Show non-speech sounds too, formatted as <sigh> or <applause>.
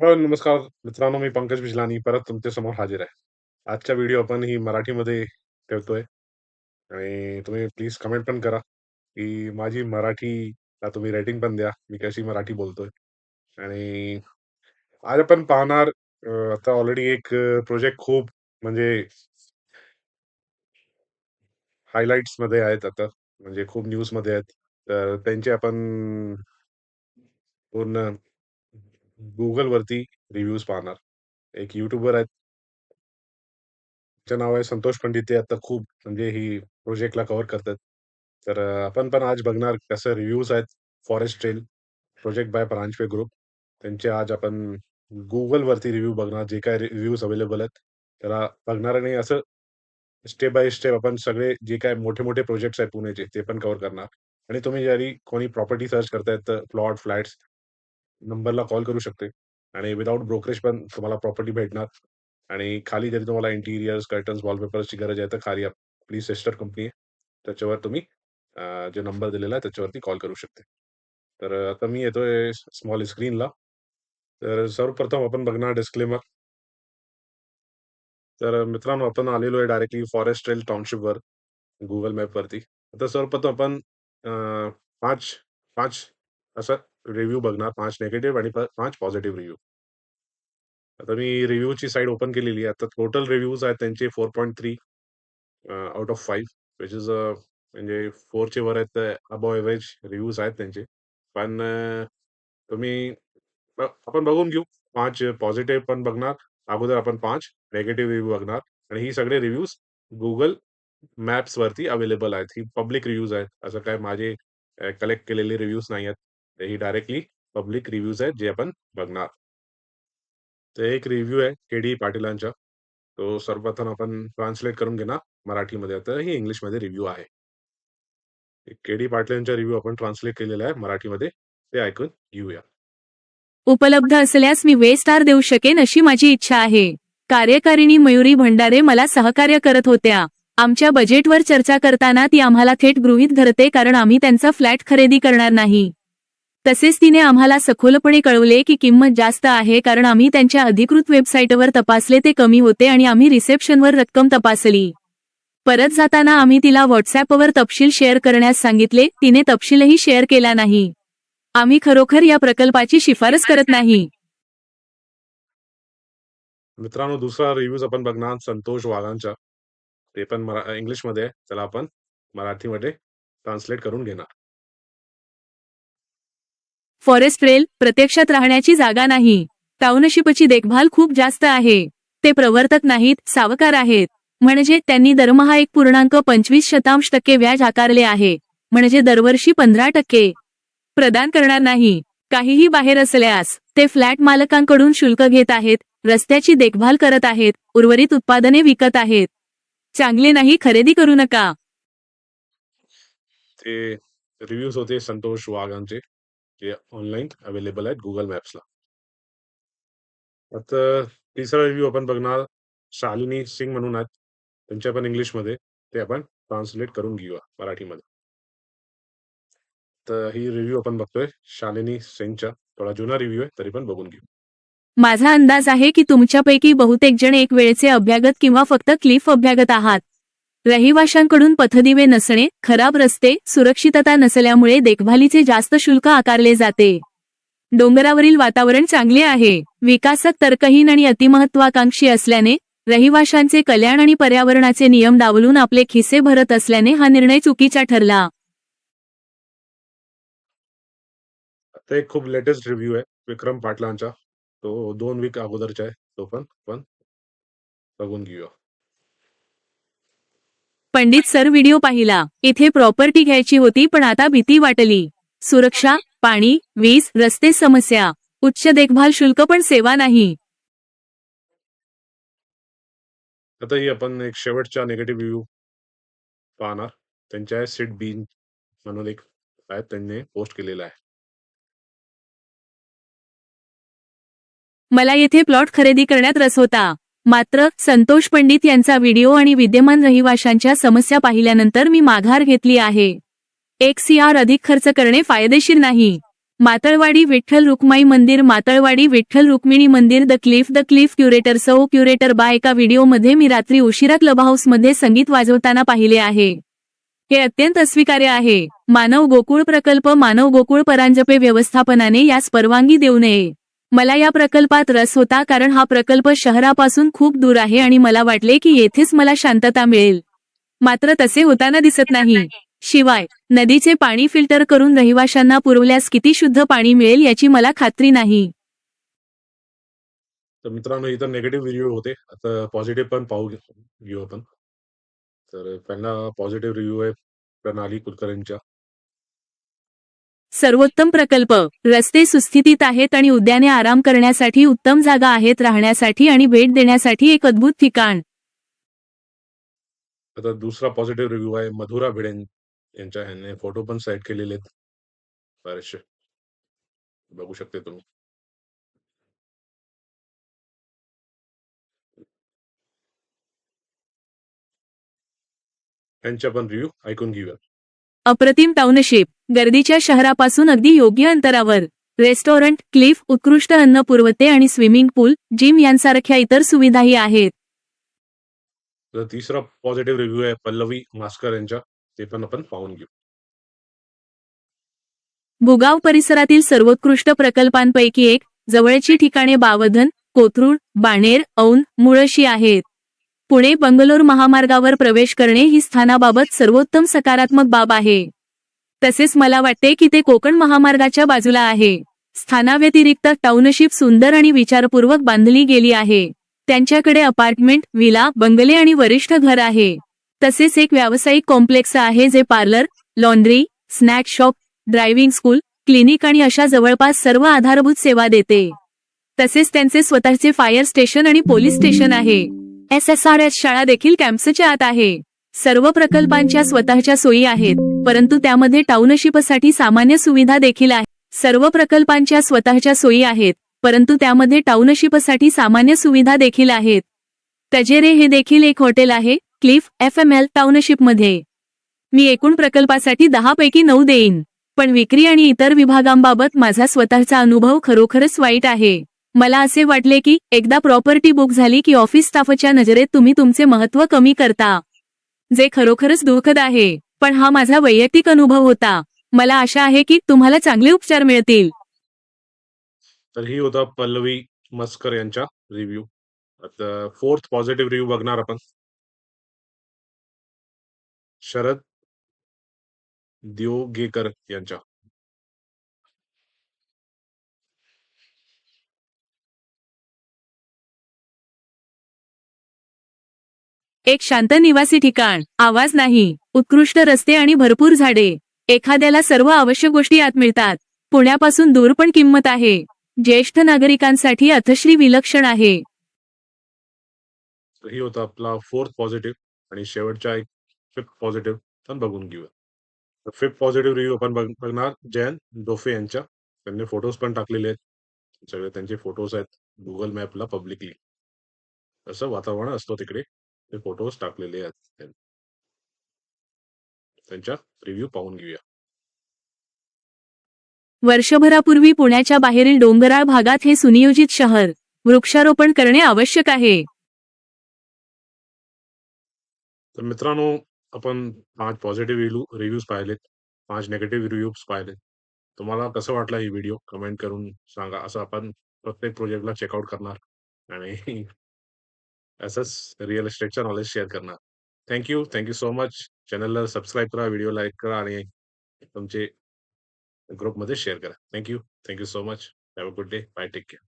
हो, नमस्कार मित्रांनो, मी पंकज बिजलानी परत तुमच्यासमोर हाजीर आहे. आजचा व्हिडिओ आपण ही मराठीमध्ये ठेवतोय आणि तुम्ही प्लीज कमेंट पण करा, की माझी मराठीला तुम्ही रेटिंग पण द्या. मी कशी मराठी बोलतोय आणि आज आपण पाहणार अ, आता ऑलरेडी एक प्रोजेक्ट खूप म्हणजे हायलाइट्समध्ये आहेत आता, म्हणजे खूप न्यूजमध्ये आहेत. तर त्यांचे आपण पूर्ण Googleवरती रिव्ह्यूज पाहणार. एक यूट्यूबर आहेत. त्याचं नाव आहे संतोष पंडित. ते आता खूप म्हणजे ही प्रोजेक्टला कव्हर करतात. तर अ, आपण पण आज बघणार कसं रिव्ह्यूज आहेत forest trail project by Paranjape group. त्यांचे आज आपण Googleवरती रिव्ह्यू बघणार. जे काही रिव्ह्यूज अवेलेबल आहेत, त्याला बघणार आणि असं स्टेप बाय स्टेप आपण सगळे जे काही मोठे-मोठे प्रोजेक्ट्स आहेत पुण्याचे ते पण कव्हर करणार आणि तुम्ही जरी कोणी प्रॉपर्टी सर्च करतायत तर प्लॉट, फ्लॅट्स नंबरला कॉल करू शकते आणि विदाउट ब्रोकरेज पण तुम्हाला प्रॉपर्टी भेटणार आणि खाली जरी तुम्हाला इंटिरियर्स, कर्टन्स, वॉलपेपर्सची गरज आहे, तर खाली आपली सिस्टर कंपनी आहे. त्याच्यावर तुम्ही जो नंबर दिलेला आहे, त्याच्यावरती कॉल करू शकते. तर आता मी येतोय स्मॉल स्क्रीनला. तर सर्वप्रथम आपण बघणार डिस्क्लेमर. तर मित्रांनो, आपण आलेलो आहे डायरेक्टली फॉरेस्ट ट्रेल टाउनशिपवर गुगल मॅपवरती. तर सर्वप्रथम आपण पाच पाच असं रिव्ह्यू बघणार. पाच निगेटिव्ह आणि पाच पॉझिटिव्ह रिव्ह्यू. आता मी रिव्ह्यूची साईड ओपन केलेली आहे. आता टोटल रिव्ह्यूज आहेत त्यांचे four point three out of five which is a, म्हणजे फोरचे वर आहेत अबव एव्हरेज रिव्ह्यूज आहेत त्यांचे. पण uh, तुम्ही आपण बघून घेऊ. पाच पॉझिटिव्ह पण बघणार. अगोदर आपण पाच नेगेटिव्ह रिव्ह्यू बघणार आणि ही सगळे रिव्ह्यूज गुगल मॅप्सवरती अवेलेबल आहेत. ही पब्लिक रिव्ह्यूज आहेत. असं काय माझे uh, कलेक्ट केलेले रिव्ह्यूज नाही आहेत. ही डायरेक्टली पब्लिक रिव्ह्यूज आहेत, जे आपण बघणार. तर एक रिव्ह्यू आहे के.डी. पाटीलांचा. तो सर्वप्रथम आपण ट्रान्सलेट करून घेणार मराठीमध्ये. आता ही इंग्लिशमध्ये रिव्ह्यू आहे. K D. पाटलांचा रिव्ह्यू आपण ट्रान्सलेट केलेला आहे मराठीमध्ये. ते ऐकून घेऊया. उपलब्ध असल्यास मी वे स्टार देऊ शकेन अशी माझी इच्छा आहे कार्यकारिणी मयुरी भंडारे मला सहकार्य करत होत्या आमच्या बजेटवर चर्चा करताना ती आम्हाला थेट गृहीत धरते कारण आम्ही त्यांचा फ्लॅट खरेदी करणार नाही तसेच तिने आम्हाला सखोलपणे कळवले की किंमत जास्त आहे कारण आम्ही त्यांच्या अधिकृत वेबसाईटवर तपासले ते कमी होते आणि आम्ही रिसेप्शनवर रक्कम तपासली परत जाताना आम्ही तिला व्हॉट्सॲपवर तपशील शेअर करण्यास सांगितले तिने तपशीलही शेअर केला नाही आम्ही खरोखर या प्रकल्पाची शिफारस करत नाही मित्रांनो, दुसरा रिव्ह्यूज आपण बघणार संतोष वाघांचा. ते पण इंग्लिशमध्ये त्याला आपण मराठीमध्ये ट्रान्सलेट करून घेणार. फॉरेस्ट रेल प्रत्यक्षात राहण्याची जागा नाही. टाउनशिपची देखभाल खूप जास्त आहे. ते प्रवर्तक नाहीत सावकार आहेत. म्हणजे त्यांनी दरमहा एक पूर्णांक पंचवीस शतांश टक्के व्याज आकारले आहे. म्हणजे दरवर्षी पंधरा टक्के. प्रदान करणार नाही. काहीही बाहेर असल्यास ते फ्लॅट मालकांकडून शुल्क घेत आहेत रस्त्याची देखभाल करत आहेत उर्वरित उत्पादने विकत आहेत. चांगले नाही खरेदी करू नका. ते रिव्ह्यूज होते संतोष वाघांचे, जे ऑनलाईन अवेलेबल आहेत गुगल मॅप्सला. आता तिसरा रिव्ह्यू आपण बघणार शालिनी सिंग म्हणून आहेत. त्यांच्या पण इंग्लिशमध्ये. ते आपण ट्रान्सलेट करून घेऊया मराठीमध्ये. तर ही रिव्ह्यू आपण बघतोय शालिनी सिंगचा. थोडा जुना रिव्ह्यू आहे, तरी पण बघून घेऊ. माझा अंदाज आहे की तुमच्यापैकी बहुतेक जण एक वेळेचे अभ्यागत किंवा फक्त क्लिफ अभ्यागत आहात रहिवाशांकडून पथदिवे नसणे खराब रस्ते सुरक्षितता नसल्यामुळे देखभालीचे जास्त शुल्क आकारले जाते डोंगरावरील वातावरण चांगले आहे विकासक तर्कहीन आणि अतिमहत्वाकांक्षी असल्याने रहिवाशांचे कल्याण आणि पर्यावरणाचे नियम डावलून आपले खिसे भरत असल्याने हा निर्णय चुकीचा ठरला आता एक खूप लेटेस्ट रिव्ह्यू आहे विक्रम पाटलांचा. तो दोन वीक अगोदरचा आहे. तो पण पण बघून घेऊया. पंडित सर व्हिडिओ पाहिला. इथे प्रॉपर्टी घ्यायची होती पण आता भीती वाटली. सुरक्षा पाणी वीज रस्ते समस्या. उच्च देखभाल शुल्क पण सेवा नाही. आता ही आपण एक शेवटचा निगेटिव्ह रिव्ह्यू पाहणार. त्यांच्या सिड बीन म्हणून एक आहे त्यांनी पोस्ट केलेला आहे. मला येथे प्लॉट खरेदी करण्यात रस होता. मात्र संतोष पंडित यांचा व्हिडिओ आणि विद्यमान रहिवाशांच्या समस्या पाहिल्यानंतर मी माघार घेतली आहे. एक सीआर अधिक खर्च करणे फायदेशीर नाही. मातळवाडी विठ्ठल रुक्माई मंदिर मातळवाडी विठ्ठल रुक्मिणी मंदिर the cliff the cliff curator सौ क्युरेटर बा एका व्हिडिओमध्ये मी रात्री उशिरा क्लब हाऊसमध्ये संगीत वाजवताना पाहिले आहे. हे अत्यंत अस्वीकार्य आहे. मानव गोकुळ प्रकल्प मानव गोकुळ परांजपे व्यवस्थापनाने यास परवानगी देऊ नये. मला या प्रकल्पात रस होता कारण हा प्रकल्प शहरापासून खूप दूर आहे आणि मला वाटले की येथेच मला शांतता मिळेल. मात्र तसे होताना दिसत नाही. शिवाय नदीचे पाणी फिल्टर करून रहिवाशांना पुरवल्यास किती शुद्ध पाणी मिळेल याची मला खात्री नाही. तर मित्रांनो इथं निगेटिव्ह रिव्ह्यू होते. आता पॉझिटिव्ह पण पाहू घेऊ आपण. तर पहिला पॉझिटिव्ह रिव्ह्यू आहे प्रणाली कुलकर्णींच्या सर्वोत्तम प्रकल्प. रस्ते सुस्थितीत आहेत आणि उद्याने आराम करण्यासाठी उत्तम जागा आहेत राहण्यासाठी आणि भेट देण्यासाठी एक अद्भुत ठिकाण. आता दुसरा पॉझिटिव्ह रिव्ह्यू आहे मधुरा भिडेन यांच्या ह्यांनी फोटो पण साईड केलेले आहेत बरेचसे. बघू शकते तुम्ही. त्यांच्या पण रिव्ह्यू ऐकून घेऊया अप्रतिम टाउनशिप गर्दीच्या शहरापासून अगदी योग्य अंतरावर. रेस्टॉरंट क्लिफ उत्कृष्ट अन्न पुरवते आणि स्विमिंग पूल जिम यांसारख्या इतर सुविधाही आहेत. तर तिसरा पॉझिटिव्ह रिव्ह्यू आहे पल्लवी मास्कर यांच्या. ते पण आपण पाहून घेऊ. भुगाव परिसरातील सर्वोत्कृष्ट प्रकल्पांपैकी एक जवळची ठिकाणे बावधन कोथरूड बाणेर औन मुळशी आहेत. पुणे बंगलोर महामार्गावर प्रवेश करणे ही स्थानाबाबत सर्वोत्तम सकारात्मक बाब आहे. तसेच मला वाटते की ते कोकण महामार्गाच्या बाजूला आहे. स्थानाव्यतिरिक्त टाउनशिप सुंदर आणि विचारपूर्वक बांधली गेली आहे. त्यांच्याकडे अपार्टमेंट विला बंगले आणि वरिष्ठ घर आहे. तसेच एक व्यावसायिक कॉम्प्लेक्स आहे जे parlour laundry snack shop driving school clinic आणि अशा जवळपास सर्व आधारभूत सेवा देते. तसेच त्यांचे स्वतःचे फायर स्टेशन आणि पोलीस स्टेशन आहे. एस एस आर एस शाळा देखील कॅम्पसच्या आत आहे. सर्व प्रकल्पांच्या स्वतःच्या सोयी आहेत. परंतु त्यामध्ये टाउनशिपसाठी सामान्य सुविधा देखील आहेत सर्व प्रकल्पांच्या स्वतःच्या सोयी आहेत परंतु त्यामध्ये टाउनशिपसाठी सामान्य सुविधा देखील आहेत. तजेरे हे देखील एक हॉटेल आहे क्लिफ एफ एम एल टाउनशिपमध्ये. मी एकूण प्रकल्पासाठी दहा पैकी नऊ देईन पण विक्री आणि इतर विभागांबाबत माझा स्वतःचा अनुभव खरोखरच वाईट आहे. मला असे वाटले की एकदा प्रॉपर्टी बुक झाली की ऑफिस स्टाफच्या नजरेत तुम्ही तुमचे महत्त्व कमी करता जे खरोखरच दुःखद आहे. पण हा माझा वैयक्तिक अनुभव होता. मला आशा आहे की तुम्हाला चांगले उपचार मिळतील. तर ही होता पल्लवी मस्कर यांच्या रिव्ह्यू आता फोर्थ पॉझिटिव्ह रिव्ह्यू बघणार आपण. शरद दियोगेकर यांच्या. एक शांत निवासी ठिकाण. आवाज नाही. उत्कृष्ट रस्ते आणि भरपूर झाडे. एखाद्याला सर्व आवश्यक गोष्टी आत मिळतात. पुण्यापासून दूर पण किंमत आहे. ज्येष्ठ नागरिकांसाठी अथश्री विलक्षण आहे. ही होता आपला फोर्थ पॉझिटिव्ह आणि शेवटचा एक फिफ्थ पॉझिटिव्ह पण बघून घेऊया. फिफ्थ पॉझिटिव्ह रिव्ह्यू आपण बघ- बघणार. जयंत डोफे यांच्या. त्यांनी फोटोज पण टाकलेले आहेत. सगळे त्यांचे फोटोज आहेत. गुगल मॅपला पब्लिकली असं वातावरण असतो तिकडे. ते फोटोज टाकलेले आहेत त्यांनी. त्यांच्या रिव्ह्यू पाहून घेऊया. वर्षभरापूर्वी पुण्याच्या बाहेरील डोंगराळ भागात हे सुनियोजित शहर वृक्षारोपण करणे आवश्यक आहे. तर मित्रांनो आपण पाच पॉझिटिव्ह रिव्ह्यू रिव्ह्यूज पाहिलेत पाच निगेटिव्ह रिव्ह्यूज पाहिलेत. तुम्हाला कसं वाटला ही व्हिडिओ कमेंट करून सांगा. असं आपण प्रत्येक प्रोजेक्टला चेकआउट करणार आणि <laughs> असंच रिअल इस्टेटचं नॉलेज शेअर करणार. Thank you thank you so much चॅनलला सबस्क्राईब करा व्हिडिओ लाईक करा आणि तुमचे ग्रुपमध्ये शेअर करा. Thank you thank you so much have a good day bye take care